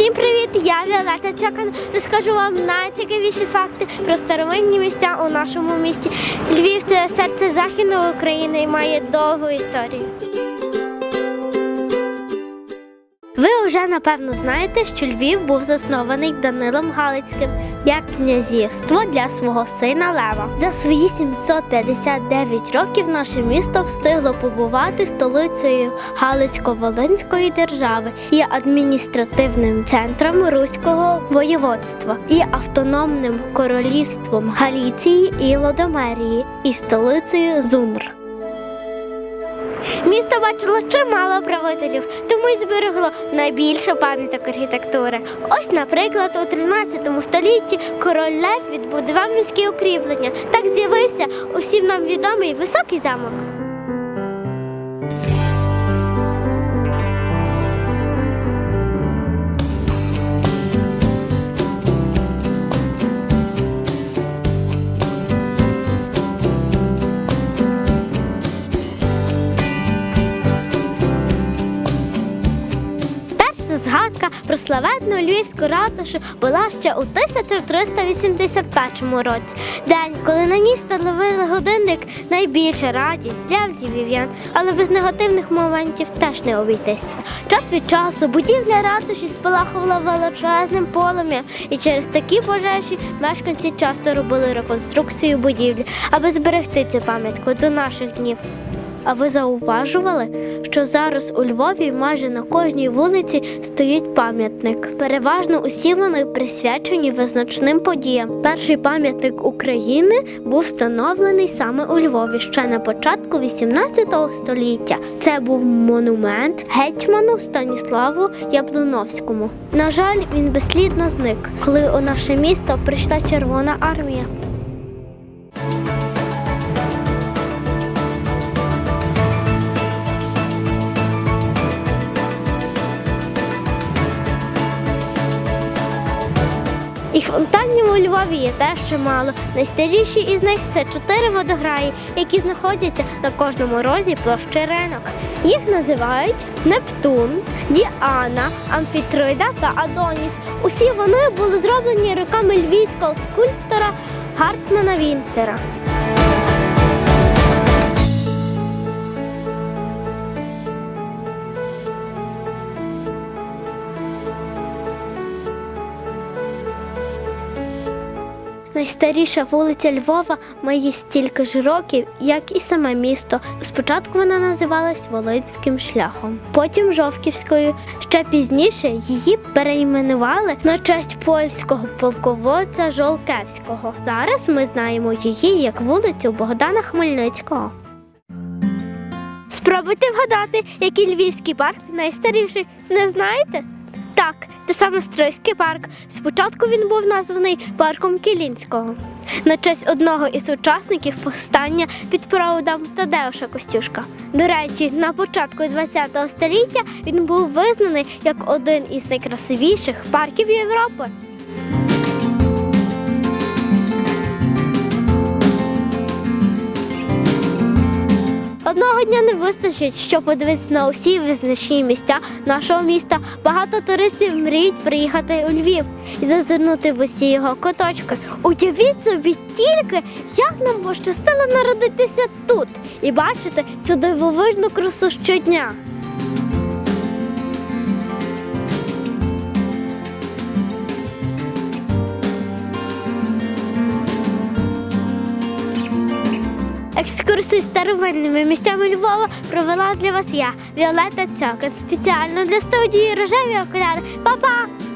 Всім привіт! Я Віолета Цякан. Розкажу вам найцікавіші факти про старовинні місця у нашому місті. Львів це серце Західної України і має довгу історію. Ви вже напевно знаєте, що Львів був заснований Данилом Галицьким як князівство для свого сина Лева. За свої 759 років наше місто встигло побувати столицею Галицько-Волинської держави, є адміністративним центром Руського воєводства і автономним королівством Галіції і Лодомерії і столицею Зумр. Місто бачило чимало правителів, тому й зберегло найбільше пам'яток архітектури. Ось, наприклад, у 13 столітті король Лев відбудував міські укріплення. Так з'явився усім нам відомий високий замок. Згадка про славетну львівську ратушу була ще у 1381 році. День, коли на ній встановили годинник, найбільша радість для львів'ян, але без негативних моментів теж не обійтися. Час від часу будівля ратуші спалахувала величезним полум'ям, і через такі пожежі мешканці часто робили реконструкцію будівлі, аби зберегти цю пам'ятку до наших днів. А ви зауважували, що зараз у Львові майже на кожній вулиці стоїть пам'ятник. Переважно усі вони присвячені визначним подіям. Перший пам'ятник України був встановлений саме у Львові ще на початку 18 століття. Це був монумент гетьману Станіславу Яблуновському. На жаль, він безслідно зник, коли у наше місто прийшла Червона армія. І фонтанів у Львові є теж чимало. Найстаріші із них це чотири водограї, які знаходяться на кожному розі площі ринок. Їх називають Нептун, Діана, Амфітрида та Адоніс. Усі вони були зроблені руками львівського скульптора Гартмана Вінтера. Найстаріша вулиця Львова має стільки ж років, як і саме місто. Спочатку вона називалась Волинським шляхом, потім Жовківською. Ще пізніше її перейменували на честь польського полководця Жолкевського. Зараз ми знаємо її як вулицю Богдана Хмельницького. Спробуйте вгадати, який львівський парк найстаріший. Не знаєте? Це саме Стройський парк. Спочатку він був названий парком Кілінського на честь одного із учасників повстання під проводом Тадеуша Костюшка. До речі, на початку ХХ століття він був визнаний як один із найкрасивіших парків Європи. Одного дня не вистачить, щоб подивитися на усі визначні місця нашого міста. Багато туристів мріють приїхати у Львів і зазирнути в усі його куточки. Уявіть собі тільки, як нам пощастило народитися тут і бачити цю дивовижну красу щодня. Екскурсію старовинними місцями Львова провела для вас я, Віолета Цьокин, спеціально для студії Рожеві окуляри. Па-па!